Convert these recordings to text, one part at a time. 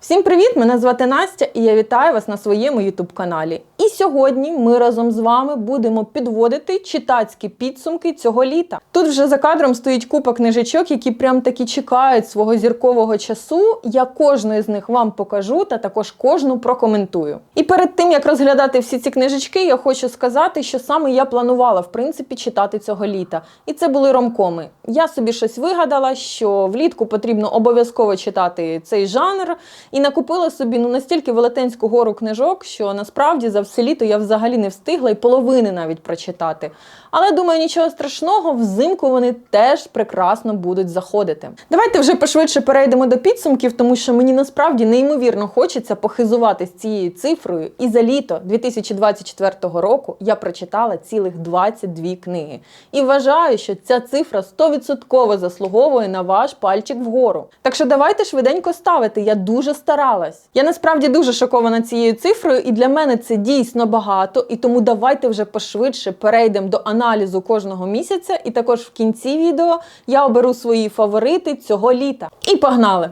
Всім привіт! Мене звати Настя і я вітаю вас на своєму youtube каналі. І сьогодні ми разом з вами будемо підводити читацькі підсумки цього літа. Тут вже за кадром стоїть купа книжечок, які прям таки чекають свого зіркового часу. Я кожну з них вам покажу та також кожну прокоментую. І перед тим як розглядати всі ці книжечки, я хочу сказати, що саме я планувала в принципі читати цього літа. І це були ромкоми. Я собі щось вигадала, що влітку потрібно обов'язково читати цей жанр. І накупила собі ну настільки велетенську гору книжок, що насправді за все літо я взагалі не встигла і половини навіть прочитати. Але думаю, нічого страшного, взимку вони теж прекрасно будуть заходити. Давайте вже пошвидше перейдемо до підсумків, тому що мені насправді неймовірно хочеться похизуватись цією цифрою. І за літо 2024 року я прочитала цілих 22 книги. І вважаю, що ця цифра 100% заслуговує на ваш пальчик вгору. Так що давайте швиденько ставити. Я дуже старалась. Я насправді дуже шокована цією цифрою, і для мене це дійсно багато. І тому давайте вже пошвидше перейдемо до аналізу кожного місяця. І також в кінці відео я оберу свої фаворити цього літа. І погнали!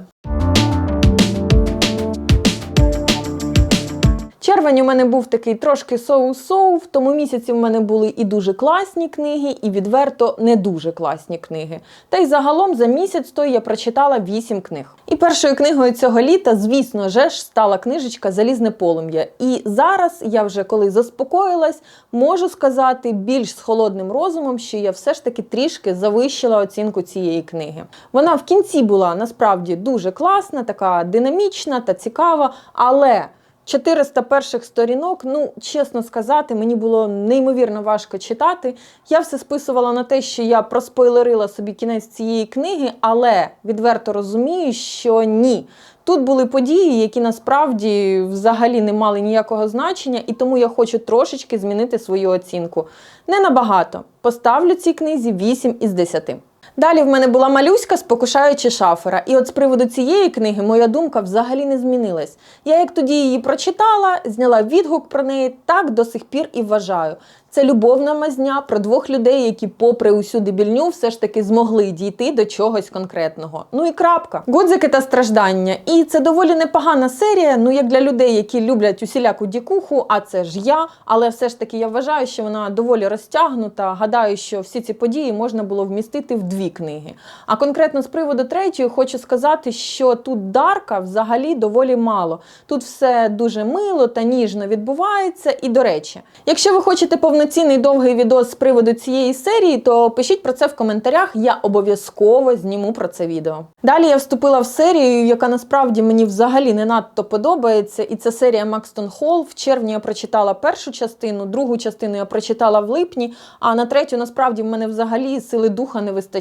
Червень у мене був такий трошки соу-соу, в тому місяці в мене були і дуже класні книги, і відверто не дуже класні книги. Та й загалом за місяць той я прочитала 8 книг. І першою книгою цього літа, звісно же ж, стала книжечка Залізне полум'я. І зараз я вже коли заспокоїлась, можу сказати більш з холодним розумом, що я все ж таки трішки завищила оцінку цієї книги. Вона в кінці була насправді дуже класна, така динамічна та цікава, але. 400 перших сторінок, ну, чесно сказати, мені було неймовірно важко читати. Я все списувала на те, що я проспойлерила собі кінець цієї книги, але відверто розумію, що ні. Тут були події, які насправді взагалі не мали ніякого значення, і тому я хочу трошечки змінити свою оцінку. Не набагато. Поставлю цій книзі 8 із 10. Далі в мене була малюська, спокушаючи шафера. І от з приводу цієї книги моя думка взагалі не змінилась. Я як тоді її прочитала, зняла відгук про неї, так до сих пір і вважаю. Це любовна мазня про двох людей, які, попри усю дебільню, все ж таки змогли дійти до чогось конкретного. Ну і крапка. Гудзики та страждання. І це доволі непогана серія. Ну як для людей, які люблять усіляку дікуху, а це ж я. Але все ж таки я вважаю, що вона доволі розтягнута. Гадаю, що всі ці події можна було вмістити в дві книги. А конкретно з приводу третьої, хочу сказати, що тут Дарка взагалі доволі мало. Тут все дуже мило та ніжно відбувається. І до речі, якщо ви хочете повноцінний довгий відос з приводу цієї серії, то пишіть про це в коментарях. Я обов'язково зніму про це відео. Далі я вступила в серію, яка насправді мені взагалі не надто подобається. І це серія Макстон Холл. В червні я прочитала першу частину, другу частину я прочитала в липні. А на третю насправді в мене взагалі сили духа не вистачає.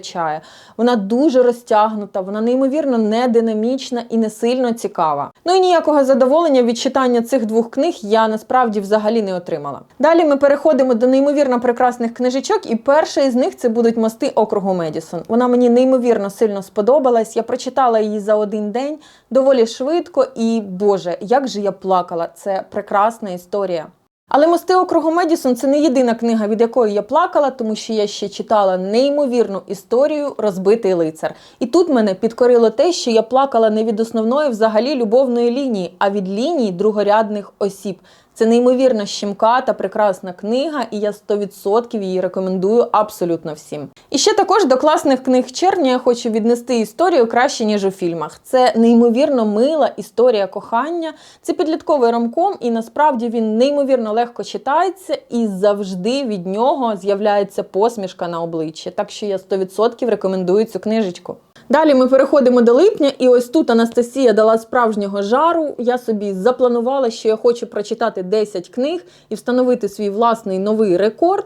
Вона дуже розтягнута, вона неймовірно не динамічна і не сильно цікава. Ну і ніякого задоволення від читання цих двох книг я насправді взагалі не отримала. Далі ми переходимо до неймовірно прекрасних книжечок, і перша із них це будуть мости округу Медісон. Вона мені неймовірно сильно сподобалась. Я прочитала її за один день доволі швидко, і Боже, як же я плакала! Це прекрасна історія. Але мости округу Медісон це не єдина книга, від якої я плакала, тому що я ще читала неймовірну історію Розбитий лицар. І тут мене підкорило те, що я плакала не від основної взагалі любовної лінії, а від лінії другорядних осіб. Це неймовірно щемка та прекрасна книга, і я 100% її рекомендую абсолютно всім. І ще також до класних книг червня я хочу віднести історію краще, ніж у фільмах. Це неймовірно мила історія кохання. Це підлітковий ромком, і насправді він неймовірно легко читається, і завжди від нього з'являється посмішка на обличчі. Так що я 100% рекомендую цю книжечку. Далі ми переходимо до липня, і ось тут Анастасія дала справжнього жару. Я собі запланувала, що я хочу прочитати 10 книг і встановити свій власний новий рекорд.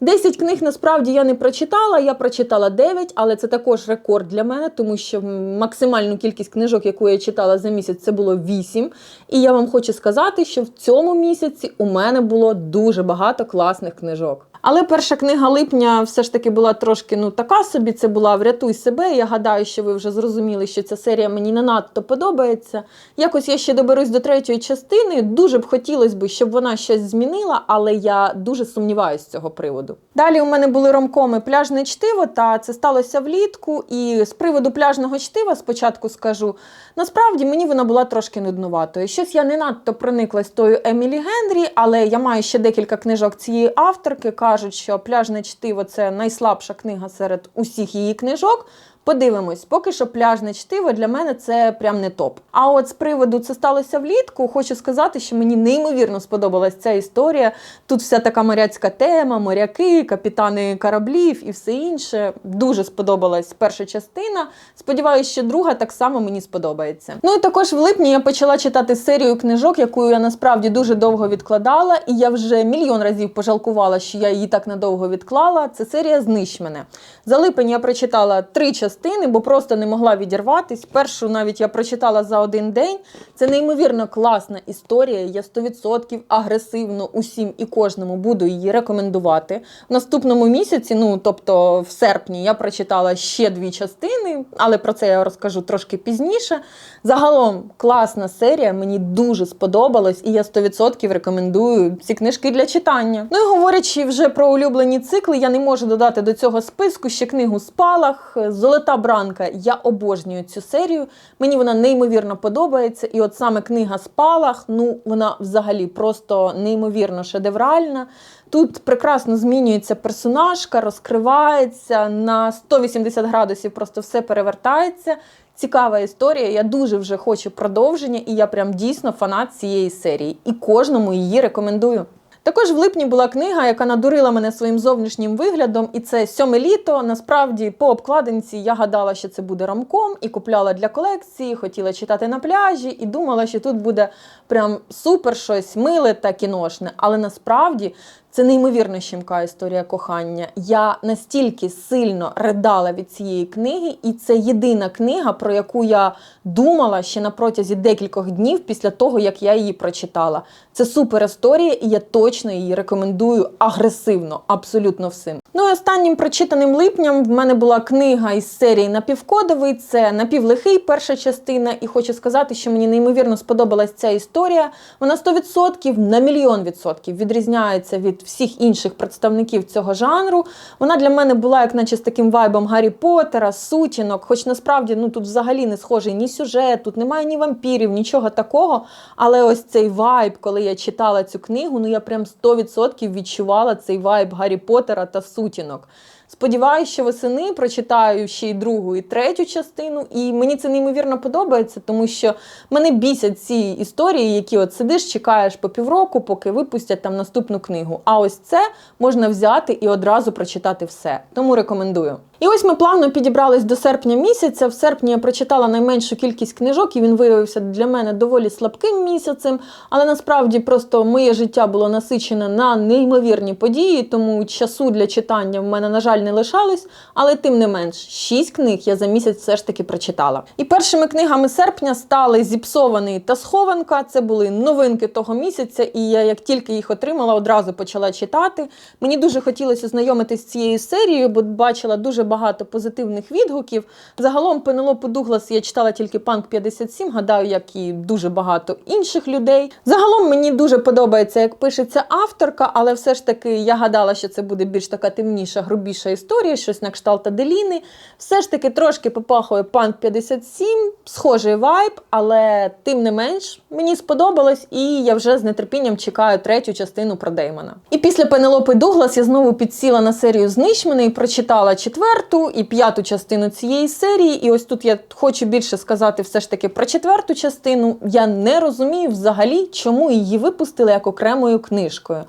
10 книг насправді я не прочитала, я прочитала 9, але це також рекорд для мене, тому що максимальну кількість книжок, яку я читала за місяць, це було 8. І я вам хочу сказати, що в цьому місяці у мене було дуже багато класних книжок. Але перша книга липня все ж таки була трошки ну така собі. Це була Врятуй себе. Я гадаю, що ви вже зрозуміли, що ця серія мені не надто подобається. Якось я ще доберусь до третьої частини. Дуже б хотілося б, щоб вона щось змінила, але я дуже сумніваюся з цього приводу. Далі у мене були ромкоми пляжне чтиво, та це сталося влітку. І з приводу пляжного чтива спочатку скажу. Насправді мені вона була трошки нуднуватою. Щось я не надто прониклась тою Емілі Генрі, але я маю ще декілька книжок цієї авторки. Кажуть, що пляжне чтиво це найслабша книга серед усіх її книжок. Подивимось, поки що пляжне чтиво для мене це прям не топ. А от з приводу це сталося влітку, хочу сказати, що мені неймовірно сподобалась ця історія. Тут вся така моряцька тема, моряки, капітани кораблів і все інше. Дуже сподобалась перша частина. Сподіваюся, що друга так само мені сподобається. Ну і також в липні я почала читати серію книжок, яку я насправді дуже довго відкладала, і я вже мільйон разів пожалкувала, що я її так надовго відклала. Це серія Знищ мене. За липень я прочитала три частини, бо просто не могла відірватись. Першу навіть я прочитала за один день. Це неймовірно класна історія. Я 100% агресивно усім і кожному буду її рекомендувати. В наступному місяці, ну тобто в серпні, я прочитала ще дві частини, але про це я розкажу трошки пізніше. Загалом класна серія, мені дуже сподобалось, і я 100% рекомендую ці книжки для читання. Ну і говорячи вже про улюблені цикли, я не можу додати до цього списку ще книгу Спалах, Золота бранка. Я обожнюю цю серію. Мені вона неймовірно подобається. І от саме книга Спалах, ну вона взагалі просто неймовірно шедевральна. Тут прекрасно змінюється персонажка, розкривається на 180 градусів, просто все перевертається. Цікава історія. Я дуже вже хочу продовження, і я прям дійсно фанат цієї серії. І кожному її рекомендую. Також в липні була книга, яка надурила мене своїм зовнішнім виглядом, і це сьоме літо. Насправді, по обкладинці я гадала, що це буде рамком, і купляла для колекції, хотіла читати на пляжі, і думала, що тут буде прям супер щось миле та кіношне. Але насправді це неймовірно щемка історія кохання. Я настільки сильно ридала від цієї книги, і це єдина книга, про яку я думала ще на протязі декількох днів після того, як я її прочитала. Це супер історія, і я точно її рекомендую агресивно, абсолютно всім. Ну і останнім прочитаним липням в мене була книга із серії Напівкодовий. Це напівлихий перша частина, і хочу сказати, що мені неймовірно сподобалась ця історія. Вона 100% на мільйон відсотків відрізняється від всіх інших представників цього жанру. Вона для мене була, як наче з таким вайбом Гаррі Поттера, сутінок, хоч насправді ну тут взагалі не схожий ні сюжет, тут немає ні вампірів, нічого такого. Але ось цей вайб, коли я читала цю книгу, ну я прям 100% відчувала цей вайб Гаррі Поттера та сутінок. Сподіваюся, що восени прочитаю ще й другу і третю частину, і мені це неймовірно подобається, тому що мене бісять ці історії, які от сидиш, чекаєш по півроку, поки випустять там наступну книгу. А ось це можна взяти і одразу прочитати все. Тому рекомендую. І ось ми плавно підібрались до серпня місяця. В серпні я прочитала найменшу кількість книжок, і він виявився для мене доволі слабким місяцем. Але насправді просто моє життя було насичене на неймовірні події, тому часу для читання в мене, на жаль, не лишалось. Але тим не менш, шість книг я за місяць все ж таки прочитала. І першими книгами серпня стали Зіпсований та Схованка. Це були новинки того місяця, і я, як тільки їх отримала, одразу почала читати. Мені дуже хотілося знайомитись з цією серією, бо бачила дуже багато позитивних відгуків. Загалом Пенелопу Дуглас я читала тільки Панк 57, гадаю, як і дуже багато інших людей. Загалом мені дуже подобається, як пишеться авторка, але все ж таки я гадала, що це буде більш така темніша, грубіша історія, щось на кшталт Аделіни. Все ж таки трошки попахує Панк 57, схожий вайб, але тим не менш мені сподобалось, і я вже з нетерпінням чекаю третю частину про Деймона. І після Пенелопи Дуглас я знову підсіла на серію «Знищ мене» і прочитала четверту і п'яту частину цієї серії. І ось тут я хочу більше сказати все ж таки про четверту частину. Я не розумію взагалі, чому її випустили як окремою книжкою.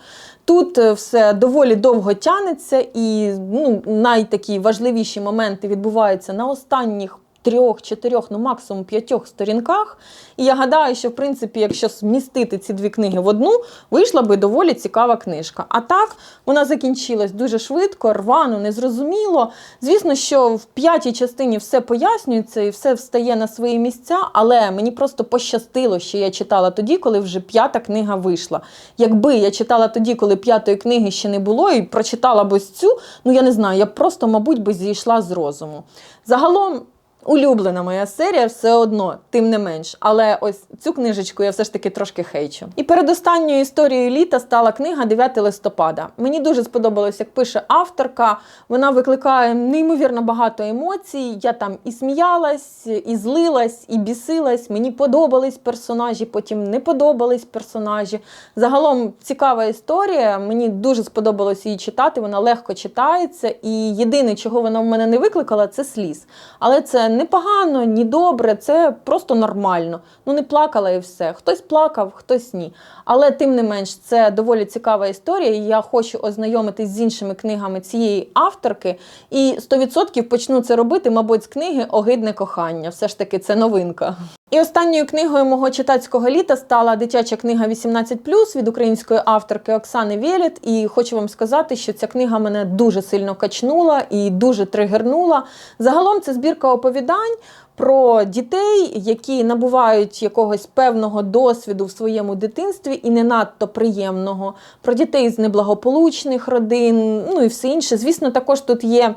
Тут е, все доволі довго тянеться, і ну, найтакі важливіші моменти відбуваються на останніх трьох, чотирьох, ну максимум п'ятьох сторінках. І я гадаю, що в принципі, якщо змістити ці дві книги в одну, вийшла би доволі цікава книжка. А так вона закінчилась дуже швидко, рвано, незрозуміло. Звісно, що в п'ятій частині все пояснюється і все встає на свої місця, але мені просто пощастило, що я читала тоді, коли вже п'ята книга вийшла. Якби я читала тоді, коли п'ятої книги ще не було, і прочитала б ось цю, ну я не знаю, я просто, мабуть, би зійшла з розуму. Загалом. Улюблена моя серія все одно, тим не менш. Але ось цю книжечку я все ж таки трошки хейчу. І передостанньою історією літа стала книга 9 листопада. Мені дуже сподобалось, як пише авторка. Вона викликає неймовірно багато емоцій. Я там і сміялась, і злилась, і бісилась. Мені подобались персонажі, потім не подобались персонажі. Загалом цікава історія. Мені дуже сподобалось її читати. Вона легко читається. І єдине, чого вона в мене не викликала, це сліз. Але це не погано, ні добре, це просто нормально. Ну не плакала і все. Хтось плакав, хтось ні. Але тим не менш, це доволі цікава історія. і Я хочу ознайомитись з іншими книгами цієї авторки. І 100% почну це робити, мабуть, з книги Огидне кохання. Все ж таки, це новинка. І останньою книгою мого читацького літа стала дитяча книга 18+, від української авторки Оксани Вєліт. І хочу вам сказати, що ця книга мене дуже сильно качнула і дуже тригернула. Загалом це збірка оповідань оповідань про дітей, які набувають якогось певного досвіду в своєму дитинстві і не надто приємного, про дітей з неблагополучних родин, ну і все інше. Звісно, також тут є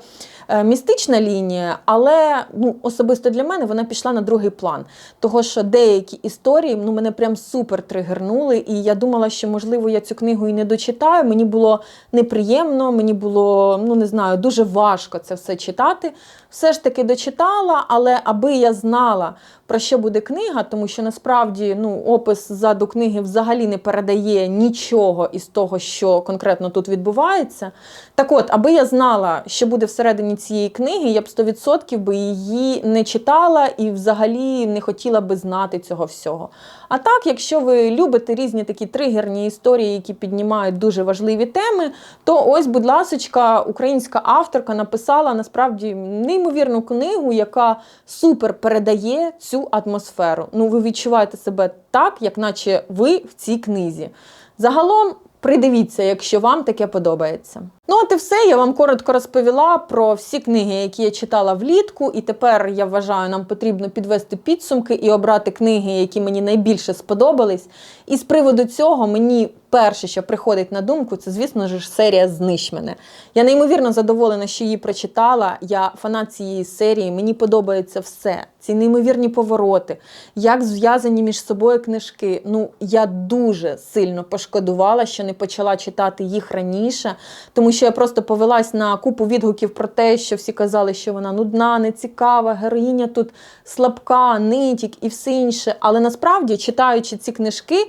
е, містична лінія, але ну, особисто для мене вона пішла на другий план. Того, що деякі історії ну, мене прям супер тригернули, і я думала, що можливо я цю книгу і не дочитаю. Мені було неприємно, мені було ну не знаю, дуже важко це все читати. Все ж таки дочитала, але аби я знала, про що буде книга, тому що насправді ну, опис ззаду книги взагалі не передає нічого із того, що конкретно тут відбувається. Так от, аби я знала, що буде всередині цієї книги, я б 100% би її не читала і взагалі не хотіла би знати цього всього. А так, якщо ви любите різні такі тригерні історії, які піднімають дуже важливі теми, то ось, будь ласочка, українська авторка написала насправді неймовірну книгу, яка супер передає цю атмосферу. Ну, ви відчуваєте себе так, як наче ви в цій книзі. Загалом. Придивіться, якщо вам таке подобається. Ну, от і все. Я вам коротко розповіла про всі книги, які я читала влітку, і тепер я вважаю, нам потрібно підвести підсумки і обрати книги, які мені найбільше сподобались. І з приводу цього мені перше, що приходить на думку, це, звісно ж, серія Знищ мене. Я неймовірно задоволена, що її прочитала. Я фанат цієї серії, мені подобається все. Ці неймовірні повороти, як зв'язані між собою книжки. Ну, я дуже сильно пошкодувала, що не почала читати їх раніше, тому що я просто повелась на купу відгуків про те, що всі казали, що вона нудна, нецікава, героїня тут слабка, нитік і все інше. Але насправді, читаючи ці книжки,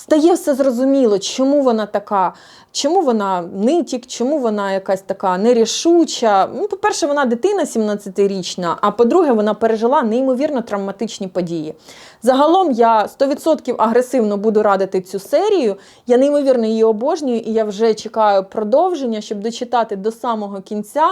стає все зрозуміло, чому вона така. Чому вона нитік, чому вона якась така нерішуча? Ну, по-перше, вона дитина 17-річна, а по-друге, вона пережила неймовірно травматичні події. Загалом я 100% агресивно буду радити цю серію. Я неймовірно її обожнюю, і я вже чекаю продовження, щоб дочитати до самого кінця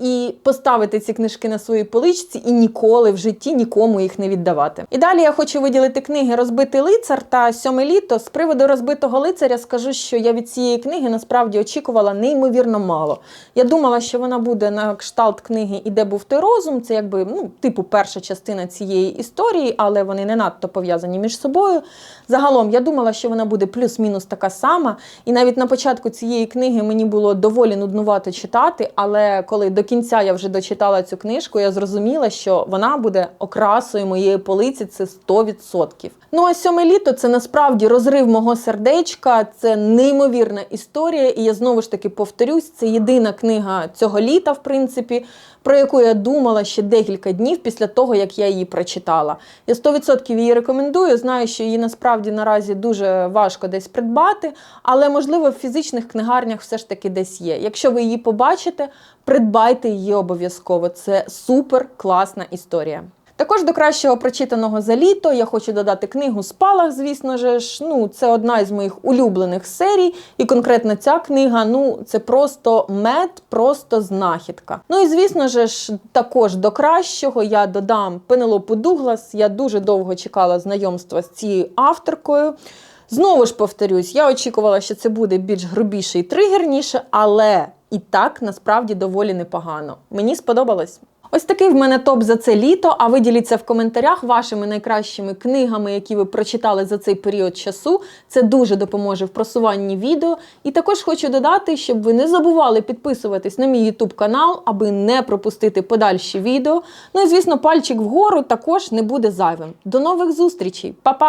і поставити ці книжки на своїй поличці і ніколи в житті нікому їх не віддавати. І далі я хочу виділити книги Розбитий лицар та Сьоме літо. З приводу розбитого лицаря скажу, що я від цієї книги насправді очікувала неймовірно мало. Я думала, що вона буде на кшталт книги І де був ти розум. Це якби ну, типу перша частина цієї історії, але вони не надто пов'язані між собою. Загалом я думала, що вона буде плюс-мінус така сама. І навіть на початку цієї книги мені було доволі нуднувато читати, але коли до кінця я вже дочитала цю книжку, я зрозуміла, що вона буде окрасою моєї полиці, це 100%. Ну а сьоме літо це насправді розрив мого сердечка, це неймовірна історія. І я знову ж таки повторюсь, це єдина книга цього літа, в принципі, про яку я думала ще декілька днів після того, як я її прочитала. Я 100% її рекомендую. Знаю, що її насправді наразі дуже важко десь придбати, але можливо в фізичних книгарнях все ж таки десь є. Якщо ви її побачите, придбайте її обов'язково. Це супер класна історія. Також до кращого прочитаного за літо я хочу додати книгу Спалах, звісно же ж. Ну, це одна із моїх улюблених серій, і конкретно ця книга, ну, це просто мед, просто знахідка. Ну і звісно же ж, також до кращого я додам Пенелопу Дуглас. Я дуже довго чекала знайомства з цією авторкою. Знову ж повторюсь, я очікувала, що це буде більш грубіше і тригерніше, але і так насправді доволі непогано. Мені сподобалось. Ось такий в мене топ за це літо. А ви діліться в коментарях вашими найкращими книгами, які ви прочитали за цей період часу. Це дуже допоможе в просуванні відео. І також хочу додати, щоб ви не забували підписуватись на мій YouTube канал, аби не пропустити подальші відео. Ну і звісно, пальчик вгору також не буде зайвим. До нових зустрічей, Па-па!